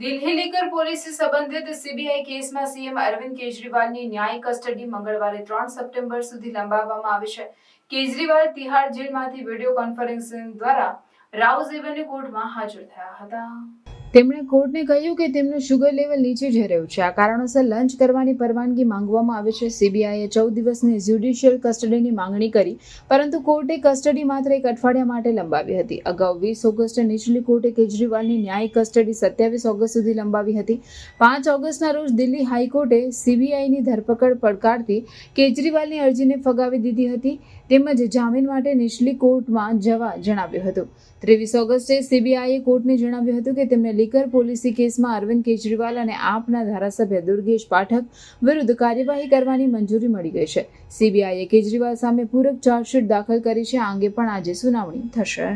Delhi liquor પોલીસે સંબંધિત CBI કેસમાં સીએમ અરવિંદ કેજરીવાલની ન્યાયિક કસ્ટડી મંગળવારે ત્રણ સપ્ટેમ્બર સુધી લંબાવવામાં આવી છે. કેજરીવાલ તિહાર જેલમાંથી વીડિયો કોન્ફરન્સિંગ દ્વારા રાઉઝ એવન્યુ કોર્ટમાં હાજર થયા હતા. તેમણે કોર્ટને કહ્યું કે તેમનું શુગર લેવલ નીચે જઈ રહ્યું છે. આ કારણોસર લંચ કરવાની પરવાનગી માંગવામાં આવે છે. સીબીઆઈએ ચૌદ દિવસની જ્યુડિશિયલ કસ્ટડીની માંગણી કરી, પરંતુ કોર્ટે કસ્ટડી માત્ર એક અઠવાડિયા માટે લંબાવી હતી. અગાઉ વીસ ઓગસ્ટે નીચલી કોર્ટે કેજરીવાલની ન્યાયિક કસ્ટડી સત્યાવીસ ઓગસ્ટ સુધી લંબાવી હતી. પાંચ ઓગસ્ટના રોજ દિલ્હી હાઈકોર્ટે સીબીઆઈની ધરપકડ પડકારતી કેજરીવાલની અરજીને ફગાવી દીધી હતી. તેમજ જામીન માટે નીચલી કોર્ટમાં જવા જણાવ્યું હતું. ત્રેવીસ ઓગસ્ટે સીબીઆઈએ કોર્ટને જણાવ્યું હતું કે તેમને લીકર પોલિસી કેસમાં અરવિંદ કેજરીવાલ અને આપના ધારાસભ્ય દુર્ગેશ પાઠક વિરુદ્ધ કાર્યવાહી કરવાની મંજૂરી મળી ગઈ છે. સીબીઆઈએ કેજરીવાલ સામે પૂરક ચાર્જશીટ દાખલ કરી છે, આ અંગે પણ આજે સુનાવણી થશે.